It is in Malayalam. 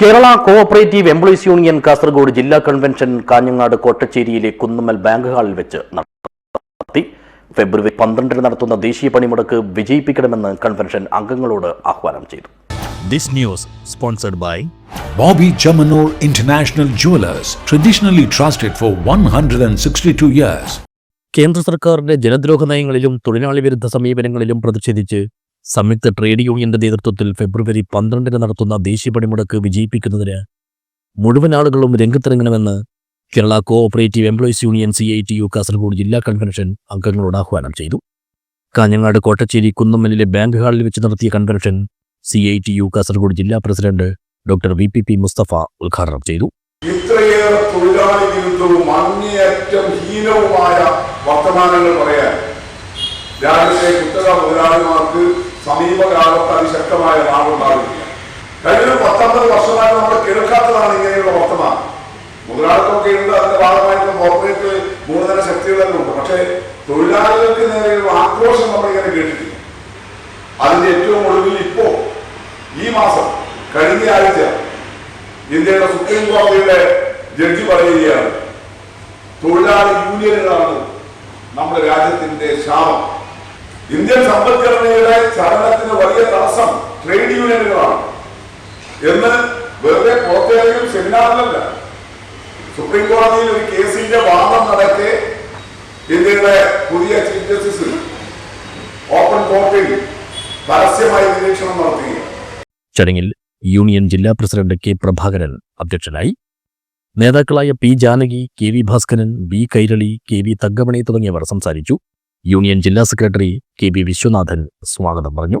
Kerala cooperative employees union Kasaragod ജില്ലാ കൺവെൻഷൻ കാഞ്ഞങ്ങാട് കോട്ടച്ചേരിയിലെ കുന്നുമ്മൽ ബാങ്ക് ഹാളിൽ വെച്ച് നടത്തി ഫെബ്രുവരി പന്ത്രണ്ടിന് നടത്തുന്ന ദേശീയ പണിമുടക്ക് വിജയിപ്പിക്കണമെന്ന് കൺവെൻഷൻ അംഗങ്ങളോട് ആഹ്വാനം ചെയ്തു This news sponsored by Bobby Chamanur International Jewelers, traditionally trusted for 162 years. കേന്ദ്ര സർക്കാരിന്റെ ജനദ്രോഹ നയങ്ങളിലും തൊഴിലാളി വിരുദ്ധ സമീപനങ്ങളിലും പ്രതിഷേധിച്ച് സംയുക്ത ട്രേഡ് യൂണിയന്റെ നേതൃത്വത്തിൽ ഫെബ്രുവരി പന്ത്രണ്ടിന് നടത്തുന്ന ദേശീയ പണിമുടക്ക് വിജയിപ്പിക്കുന്നതിന് മുഴുവൻ ആളുകളും രംഗത്തിറങ്ങണമെന്ന് Kerala cooperative employees union C I T U Kasaragod ജില്ലാ കൺവെൻഷൻ അംഗങ്ങളോട് ആഹ്വാനം ചെയ്തു. കാഞ്ഞങ്ങാട് കോട്ടച്ചേരി കുന്നമ്മലിലെ ബാങ്ക് ഹാളിൽ വെച്ച് നടത്തിയ convention C I T U Kasaragod ജില്ലാ president doctor V P P Musthafa ഉദ്ഘാടനം ചെയ്തു. ഇത്രയേറെ ഹീനവുമായ വർത്തമാനങ്ങൾ പറയാൻ രാജ്യത്തെ കുത്തക സമീപകാലത്ത് അതിശക്തമായ നാളുണ്ടാവില്ല കഴിഞ്ഞ പത്തൊമ്പത് വർഷമായി നമ്മൾ കേൾക്കാത്തതാണ് ഇങ്ങനെയുള്ള വർത്തമാനം. മുതലാളിത്തമൊക്കെ ഉണ്ട് അതിന്റെ ഭാഗമായിട്ട് കോർപ്പറേറ്റ് മൂലധന ശക്തികളൊക്കെ ഉണ്ട്. പക്ഷേ തൊഴിലാളികൾക്ക് നേരെയുള്ള ആക്രോശം നമ്മൾ ഇങ്ങനെ കേട്ടിട്ടില്ല. അതിന്റെ ഏറ്റവും ഒടുവിൽ ഇപ്പോ ഈ മാസം കഴിഞ്ഞ ആഴ്ച ഇന്ത്യയുടെ സുപ്രീം കോടതിയുടെ ജഡ്ജി പറയുകയാണ് തൊഴിലാളി യൂണിയനുകളാണ് നമ്മുടെ രാജ്യത്തിന്റെ ശാപം. ഇന്ത്യൻ സമ്പദ്ഘടനയുടെ യൂണിയനുകളാണ് എന്ന് വെറുതെ പുറത്തേക്കും സെമിനാറിലല്ല. സുപ്രീം കോടതിയിൽ ഒരു കേസിന്റെ വാദം നടക്കെ ഇന്ത്യയുടെ പുതിയ ചീഫ് ജസ്റ്റിസ് ഓപ്പൺ കോർട്ടിൽ പരസ്യമായി നിരീക്ഷണം നടത്തുകയാണ്. ചടങ്ങിൽ യൂണിയൻ ജില്ലാ പ്രസിഡന്റ് കെ പ്രഭാകരൻ അധ്യക്ഷനായി നേതാക്കളായ P Janaki K V Bhaskaran B Kairali K V Thankamani തുടങ്ങിയവർ സംസാരിച്ചു. യൂണിയൻ ജില്ലാ സെക്രട്ടറി കെ വി വിശ്വനാഥൻ സ്വാഗതം പറഞ്ഞു.